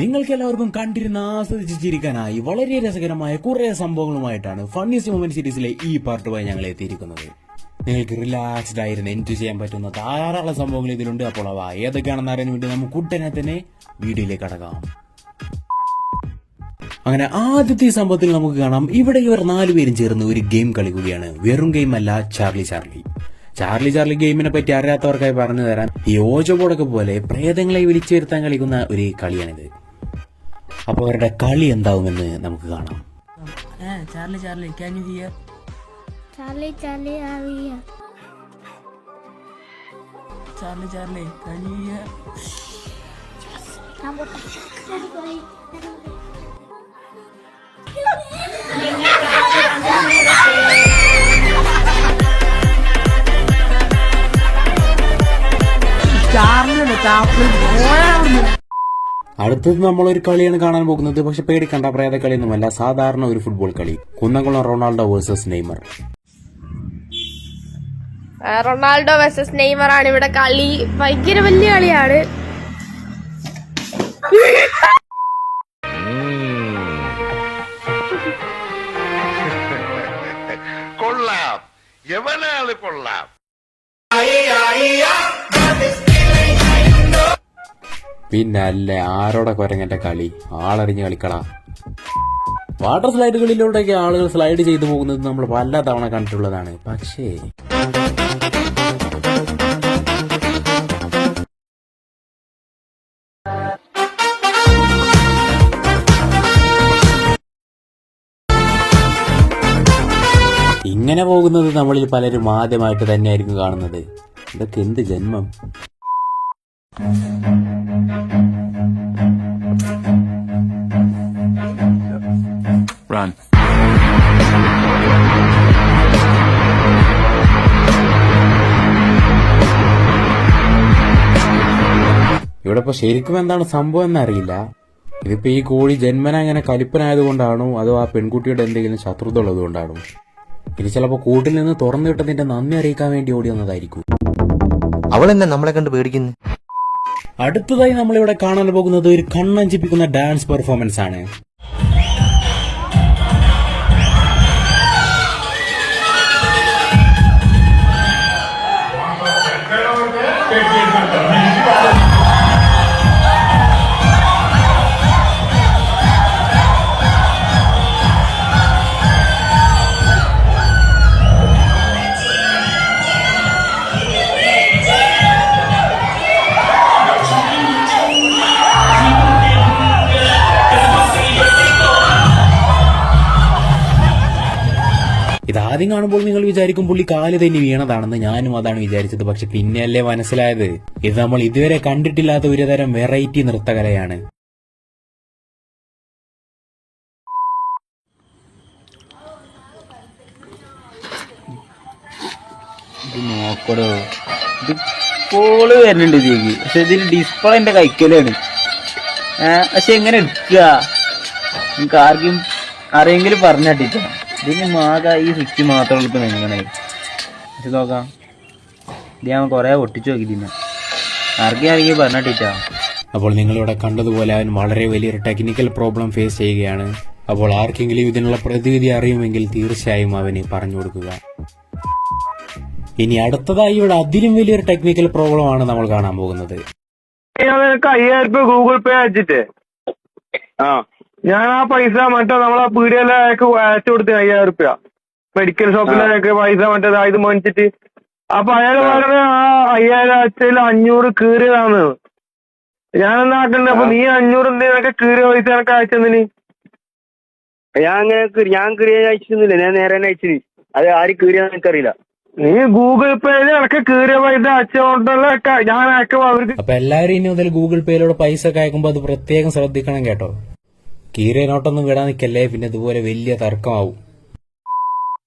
നിങ്ങൾക്ക് എല്ലാവർക്കും കണ്ടിരുന്ന് ആസ്വദിച്ച് ചിരിക്കാനായി വളരെ രസകരമായ കുറേ സംഭവങ്ങളുമായിട്ടാണ് ഫണ്ണിസ്റ്റ് മൊമെന്റ് സീരീസിലെ ഈ പാർട്ടുമായി ഞങ്ങൾ എത്തിയിരിക്കുന്നത്. നിങ്ങൾക്ക് റിലാക്സ്ഡ് ആയിരുന്ന് എൻജോയ് ചെയ്യാൻ പറ്റുന്ന ധാരാളം സംഭവങ്ങൾ ഇതിലുണ്ട്. അപ്പോൾ അവ ഏതൊക്കെയാണെന്ന് അറിയാൻ വേണ്ടി നമുക്ക് ഉടനെ തന്നെ വീഡിയോയിലേക്ക് കടക്കാം. അങ്ങനെ ആദ്യത്തെ സംഭവത്തിൽ നമുക്ക് കാണാം. ഇവിടെ ഇവർ നാലുപേരും ചേർന്ന് ഒരു ഗെയിം കളിക്കുകയാണ് വെറും ഗെയിം അല്ല ചാർലി ചാർലി ചാർലി ചാർലി ഗെയിമിനെ പറ്റി അറിയാത്തവർക്കായി പറഞ്ഞു തരാൻ ഈ ഓജോ ബോർഡൊക്കെ പോലെ പ്രേതങ്ങളെ വിളിച്ചു വരുത്താൻ കളിക്കുന്ന ഒരു കളിയാണിത്. അപ്പോൾ അവരുടെ കളി എന്താവുമെന്ന് നമുക്ക് കാണാം Eh, Charlie, Charlie, can you hear? Charlie, Charlie, are we here? Charlie, Charlie, can you hear? Charlie, Charlie, അടുത്തത് നമ്മളൊരു കളിയാണ് കാണാൻ പോകുന്നത്. പക്ഷെ പേടിക്കണ്ട പ്രേത കളിയൊന്നുമല്ല. സാധാരണ ഒരു ഫുട്ബോൾ കളി. Kunnamkulam Ronaldo versus Neymar. Ronaldo versus Neymar ആണ് ഇവിടെ കളി. ഭയങ്കര വലിയ കളിയാണ്. കൊള്ളാം. എവനാൾ കൊള്ളാം? പിന്നെ അല്ലേ ആരോടെ കൊരങ്ങന്റെ കളി? ആളറിഞ്ഞ് കളിക്കളാ. വാട്ടർ സ്ലൈഡുകളിലൂടെയൊക്കെ ആളുകൾ സ്ലൈഡ് ചെയ്തു പോകുന്നത് നമ്മൾ പല തവണ കണ്ടിട്ടുള്ളതാണ്. പക്ഷേ ഇങ്ങനെ പോകുന്നത് നമ്മളിൽ പലരും ആദ്യമായിട്ട് തന്നെയായിരിക്കും കാണുന്നത്. ഇതൊക്കെ എന്ത് ജന്മം? Run. ഇവിടെ ഇപ്പൊ ശരിക്കും എന്താണ് സംഭവം എന്നറിയില്ല. ഇതിപ്പോ ഈ കോഴി ജന്മന ഇങ്ങനെ കലിപ്പനായത് കൊണ്ടാണോ അതോ ആ പെൺകുട്ടിയുടെ എന്തെങ്കിലും ശത്രുത ഉള്ളത് കൊണ്ടാണോ ഇത് ചിലപ്പോ കൂട്ടിൽ നിന്ന് തുറന്നു കിട്ടുന്നതിന്റെ നന്ദി അറിയിക്കാൻ വേണ്ടി ഓടി വന്നതായിരിക്കും. അവൾ എന്നെ നമ്മളെ കണ്ട് പേടിക്കുന്നു? അടുത്തതായി നമ്മളിവിടെ കാണാൻ പോകുന്നത് ഒരു കണ്ണഞ്ചിപ്പിക്കുന്ന ഡാൻസ് പെർഫോമൻസ് ആണ് ഇതാദ്യം കാണുമ്പോൾ നിങ്ങൾ വിചാരിക്കും പുള്ളി കാൽ തന്നെ വീണതാണെന്ന് ഞാനും അതാണ് വിചാരിച്ചത്. പക്ഷെ പിന്നെയല്ലേ മനസ്സിലായത്? ഇത് നമ്മൾ ഇതുവരെ കണ്ടിട്ടില്ലാത്ത ഒരുതരം വെറൈറ്റി നൃത്തകലയാണ്. വരുന്നുണ്ട് ഇതിലേക്ക്. പക്ഷെ ഇതിൽ ഡിസ്പ്ലേ എന്റെ കൈക്കലാണ്. പക്ഷെ എങ്ങനെ എടുക്കുക? നിങ്ങൾക്ക് ആർക്കും അറിയെങ്കിലും പറഞ്ഞിട്ടില്ല ഇതിന് മാതാ ഈ സ്വിച്ച് മാത്രമേ ഉള്ളൂ എങ്ങനെ ഇത് നോക്കാം. ഇത് ഞാൻ കുറേ ഒട്ടിച്ചു നോക്കി ഇതിനെ. ആർക്കും ആരെങ്കിലും പറഞ്ഞിട്ടില്ല അപ്പോൾ നിങ്ങളിവിടെ കണ്ടതുപോലെ അവൻ വളരെ വലിയൊരു ടെക്നിക്കൽ പ്രോബ്ലം ഫേസ് ചെയ്യുകയാണ്. അപ്പോൾ ആർക്കെങ്കിലും ഇതിനുള്ള പ്രതിവിധി അറിയുമെങ്കിൽ തീർച്ചയായും അവന് പറഞ്ഞു കൊടുക്കുക. ഇനി അടുത്തതായി ഇവിടെ അതിലും വലിയൊരു ടെക്നിക്കൽ പ്രോബ്ലം ആണ് നമ്മൾ കാണാൻ പോകുന്നത്. അയ്യായിരം രൂപ ഗൂഗിൾ പേ അയച്ചിട്ട്. ആ. ഞാൻ ആ പൈസ മറ്റേ നമ്മളെ പീടികയിലെ അയക്ക് അയച്ചു കൊടുത്തു അയ്യായിരം രൂപ മെഡിക്കൽ ഷോപ്പിലൊക്കെ പൈസ മറ്റേ ഇത് മേടിച്ചിട്ട്. അപ്പൊ അയാൾ പറഞ്ഞ ആ അയ്യായിരം അയച്ചതിൽ അഞ്ഞൂറ് കീറിയതാണ്. ഞാൻ എന്നാ ആക്കണ്ടേ? അപ്പൊ നീ അഞ്ഞൂറ് എന്തിനൊക്കെ കീറിയ പൈസ എനക്ക് അയച്ചെന്നിന് ഞാൻ അങ്ങനെ ഞാൻ കീറിയ അയച്ചിരുന്നില്ല ഞാൻ നേരെ തന്നെ അയച്ചിന്. അത് ആര് കീറിയാന്ന് എനിക്കറിയില്ല. നീ ഗൂഗിൾ പേയിൽ എനക്ക് കീറിയ പൈസ അയച്ചുകൊണ്ടല്ല ഞാൻ അയക്കുമ്പോ അവർക്ക് അപ്പൊ എല്ലാവരും ഇനി മുതൽ ഗൂഗിൾ പേയിലൂടെ പൈസ ഒക്കെ അയക്കുമ്പോ അത് പ്രത്യേകം ശ്രദ്ധിക്കണം കേട്ടോ. കീറിയ നോട്ടൊന്നും വിടാൻ നിൽക്കല്ലേ പിന്നെ ഇതുപോലെ വലിയ തർക്കമാവും.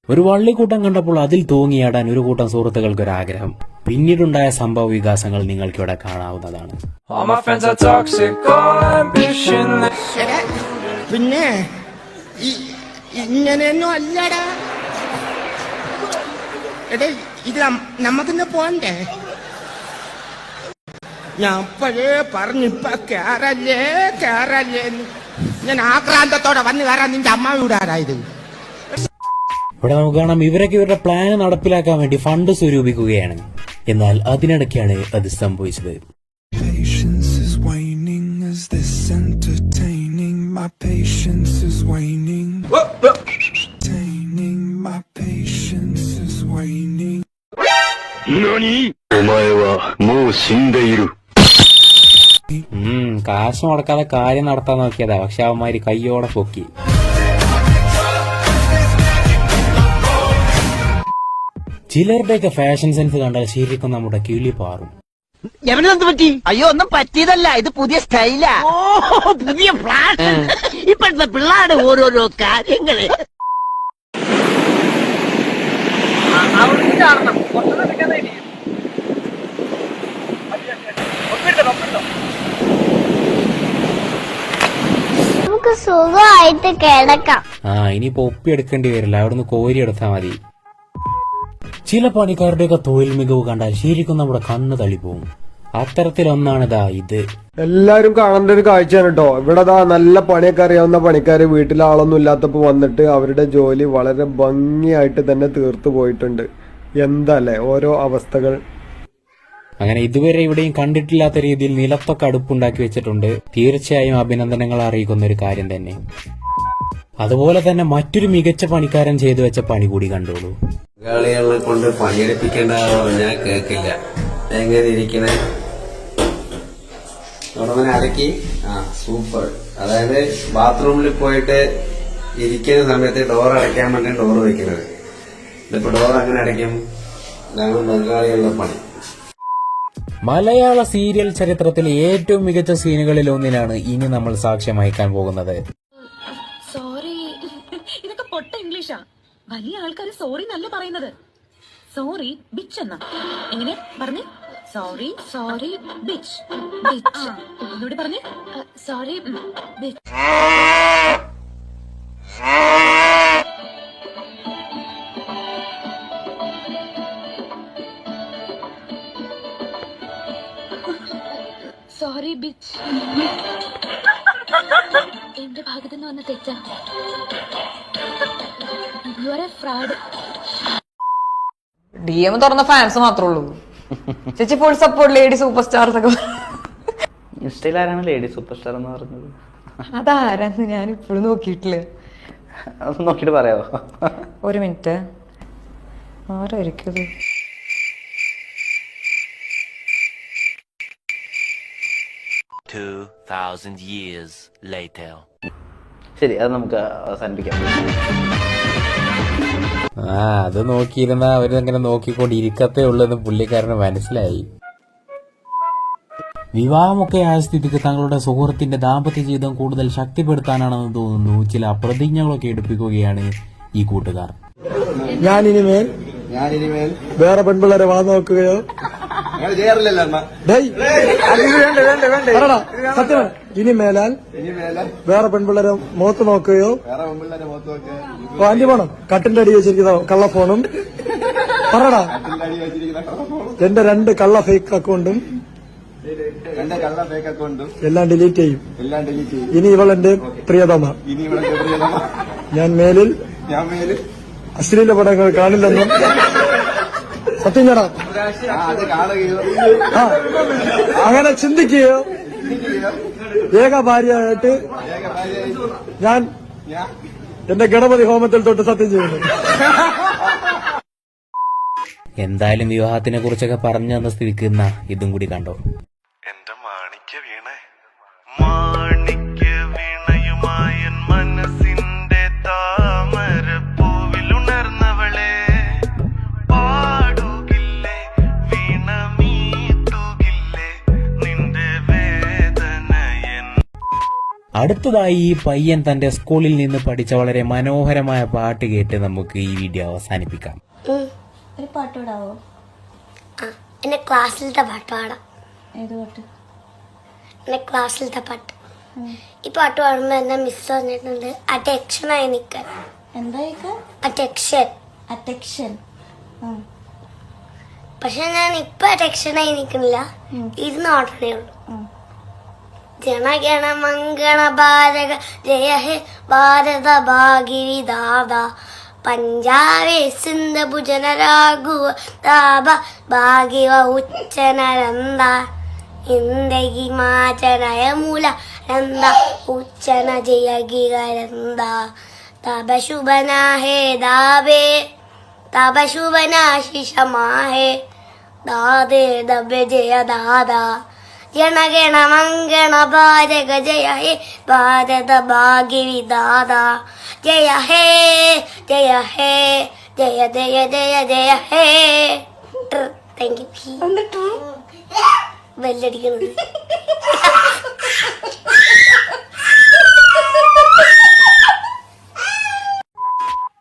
ഒരു വള്ളിക്കൂട്ടം കണ്ടപ്പോൾ അതിൽ തൂങ്ങിയാടാൻ ഒരു കൂട്ടം സുഹൃത്തുക്കൾക്ക് ഒരു ആഗ്രഹം പിന്നീടുണ്ടായ സംഭവ വികാസങ്ങൾ നിങ്ങൾക്കിവിടെ കാണാവുന്നതാണ്. പിന്നെ ഇങ്ങനെയൊന്നും അല്ലടാ. എടേ ഇത് നം- നമുക്കിന്ന് പോണ്ടേ? ഞാൻ പഴയ പറഞ്ഞിപ്പ ഇപ്പൊ കേറല്ലേ കേറല്ലേ. ഞാൻ ആക്രാന്തത്തോടെ വന്ന് കയറാൻ നിന്റെ അമ്മ വീടാരായത് ഇവിടെ നമുക്ക് കാണാം ഇവരൊക്കെ ഇവരുടെ പ്ലാൻ നടപ്പിലാക്കാൻ വേണ്ടി ഫണ്ട് സ്വരൂപിക്കുകയാണ് എന്നാൽ അതിനിടയ്ക്കാണ് അത് സംഭവിച്ചത് Patience is waning. Is this entertaining? My patience is waning. Entertaining. My patience is waning. お前はもう死んでいる。 കാശ് മുടക്കാതെ കാര്യം നടത്താൻ നോക്കിയതാ. പക്ഷെ അവന്മാര് കയ്യോടെ പൊക്കി. ചിലരുടെയൊക്കെ ഫാഷൻ സെൻസ് കണ്ടാൽ ശരിക്കും നമ്മുടെ കിളി പാറും. എവനെന്ത് പറ്റി? അയ്യോ ഒന്നും പറ്റിയതല്ല. ഇത് പുതിയ സ്റ്റൈലാ. ഓ പുതിയ ഫ്ലാഷ് ഇപ്പോഴത്തെ പിള്ളേരുടെ ഓരോരോ കാര്യങ്ങൾ നമുക്ക് സുഖമായിട്ട് കിടക്കാം. ആ ഇനിയിപ്പോ ഒപ്പി എടുക്കേണ്ടി വരില്ല. അവിടുന്ന് കോരി എടുത്താൽ മതി. ചില പണിക്കാരുടെയൊക്കെ തൊഴിൽ മികവ് കണ്ടാൽ ശരിക്കും നമ്മുടെ കണ്ണ് തള്ളിപ്പോവും അത്തരത്തിലൊന്നാണിതാ ഇത്. എല്ലാരും കാണേണ്ട ഒരു കാഴ്ചയാണ് കേട്ടോ. ഇവിടെ ദാ നല്ല പണിയൊക്കെ അറിയാവുന്ന പണിക്കാര് വീട്ടിൽ ആളൊന്നും ഇല്ലാത്തപ്പോ വന്നിട്ട് അവരുടെ ജോലി വളരെ ഭംഗിയായിട്ട് തന്നെ തീർത്തു പോയിട്ടുണ്ട്. എന്താല്ലേ? ഓരോ അവസ്ഥകൾ. അങ്ങനെ ഇതുവരെ ഇവിടെയും കണ്ടിട്ടില്ലാത്ത രീതിയിൽ നിലത്തൊക്കെ അടുപ്പുണ്ടാക്കി വെച്ചിട്ടുണ്ട്. തീർച്ചയായും അഭിനന്ദനങ്ങൾ അറിയിക്കുന്ന ഒരു കാര്യം തന്നെ. അതുപോലെ തന്നെ മറ്റൊരു മികച്ച പണിക്കാരൻ ചെയ്തു വെച്ച പണി കൂടി കണ്ടോളൂ. മലയാളികളെ കൊണ്ട് പണിയെടുപ്പിക്കേണ്ട പറഞ്ഞാൽ കേക്കില്ല എങ്ങനെ ഇരിക്കണേ? ഉടനെ അലക്കി. ആ സൂപ്പർ. അതായത് ബാത്റൂമിൽ പോയിട്ട് ഇരിക്കുന്ന സമയത്ത് ഡോർ അടയ്ക്കാൻ വേണ്ടി ഡോർ വെക്കുന്നത്. ഇതിപ്പോ ഡോർ അങ്ങനെ അടയ്ക്കും. ഇതാണ് ബംഗാളികളുടെ പണി. മലയാള സീരിയൽ ചരിത്രത്തിലെ ഏറ്റവും മികച്ച സീനുകളിൽ ഒന്നിനാണ് ഇനി നമ്മൾ സാക്ഷ്യം വഹിക്കാൻ പോകുന്നത്. സോറി ഇതൊക്കെ പൊട്ട ഇംഗ്ലീഷാ. വലിയ ആൾക്കാർ സോറി നല്ല പറയുന്നത്. സോറി ബിച്ച് എന്നാ. എങ്ങനെ? പറഞ്ഞേ. സോറി സോറി ബിച്ച് ബിച്ച് ഒന്നുകൂടി പറഞ്ഞേ. സോറി ബിച്ച് സോറി ബിച്ച് എന്റെ ഭാഗത്തു നിന്ന് വന്ന തെറ്റാ. You are a fraud D M തുറന്ന ഫാൻസ് മാത്രമേ ഉള്ളൂ. ചേച്ചി full support lady super stars ഒക്കെ. ഇൻസ്റ്റയിൽ ആരാണ് ലേഡി സൂപ്പർ സ്റ്റാർ എന്ന് പറഞ്ഞത്? അതാരാന്ന് ഞാൻ ഇപ്പോഴും നോക്കിയിട്ടില്ല. നോക്കിയിട്ട് പറയാമോ ഒരു മിനിറ്റ്. ആരായിരിക്കും ഇത്? ശരി അത് നമുക്ക് അവസാനിപ്പിക്കാം. ആ അത് നോക്കിയിരുന്ന അവരിങ്ങനെ നോക്കിക്കൊണ്ടിരിക്കത്തേ ഉള്ളൂ എന്ന് പുള്ളിക്കാരന് മനസ്സിലായി. വിവാഹമൊക്കെ ആയ സ്ഥിതിക്ക് തങ്ങളുടെ സുഹൃത്തിന്റെ ദാമ്പത്യ ജീവിതം കൂടുതൽ ശക്തിപ്പെടുത്താനാണെന്ന് തോന്നുന്നു. ചില പ്രതിജ്ഞകളൊക്കെ എടുപ്പിക്കുകയാണ് ഈ കൂട്ടുകാർ. ഞാനിനിമേൽ ഞാനിനിമേൽ വേറെ പെൺപിള്ളേരെ വാ നോക്കുകയോ സത്യം ഇനി മേലാൽ വേറെ പെൺപിള്ളരെ മുഖത്ത് നോക്കുകയോ അഞ്ചു പോണം. കട്ടിന്റെ അടി വെച്ചിരിക്കുന്ന കള്ള ഫോണും പറടാ എന്റെ രണ്ട് കള്ള ഫേക്ക് അക്കൗണ്ടും എല്ലാം ഡിലീറ്റ് ചെയ്യും. ഇനി ഇവൾ എന്റെ പ്രിയതമ. ഞാൻ മേലിൽ അശ്ലീല പടങ്ങൾ കാണില്ലെന്നും സത്യം ചേടാ ആ, അങ്ങനെ ചിന്തിക്കുകയോ ഏക ഭാര്യയായിട്ട് ഞാൻ എന്റെ ഗണപതി ഹോമത്തിൽ തൊട്ട് സത്യം ചെയ്യുന്നു. എന്തായാലും വിവാഹത്തിനെ കുറിച്ചൊക്കെ പറഞ്ഞു തന്ന സ്ഥിതിക്ക് ഇതും കൂടി കണ്ടോ? അടുത്തതായി ഈ പയ്യൻ തന്റെ സ്കൂളിൽ നിന്ന് പഠിച്ച വളരെ മനോഹരമായ പാട്ട് കേട്ട് നമുക്ക് ഈ വീഡിയോ അവസാനിപ്പിക്കാം. ഒരു പാട്ട് പാടാവോ? ആ എന്റെ ക്ലാസ്സിലത്തെ പാട്ട് പാടാം. ഏത് പാട്ട്? എന്റെ ക്ലാസ്സിലത്തെ പാട്ട്. ഈ പാട്ട് പാടുമ്പോ എന്നെ മിസ് പറഞ്ഞിട്ടുണ്ട് അറ്റക്ഷനായി നിൽക്കാൻ എന്താ അറ്റക്ഷൻ അറ്റക്ഷൻ പക്ഷെ ഞാൻ ഇപ്പൊ അറ്റക്ഷനായി നിൽക്കുന്നില്ല ഇരുന്ന് ഓടണേ ഉള്ളൂ. ജനഗണ മംഗണ ഭാരക ജയ ഹേ ഭാരത ഭാഗിരി ദാദ പഞ്ചാബേ സിന്ധ ഭുജന രാഘുവ താപ ഭാഗ്യവ ഉച്ചനരന്ത ഇന്ദഗി മാചനയ മൂല രന്ദ ഉച്ചന ജയ ഗിരന്ദ തപ ശുഭനാഹേ ദാവേ തപ ശുഭനാശിഷമാഹേ ദാദേ ദബ ജയ ദാദാ ജനഗണ മംഗള ഭാരക ജയ ഹേ ഭാരത ഭാഗ്യവിദാത ജയ ഹേ ജയ ഹേ ജയ ജയ ജയ ജയ ഹേ താങ്ക് യു ബെല്ലടിക്കുന്നത്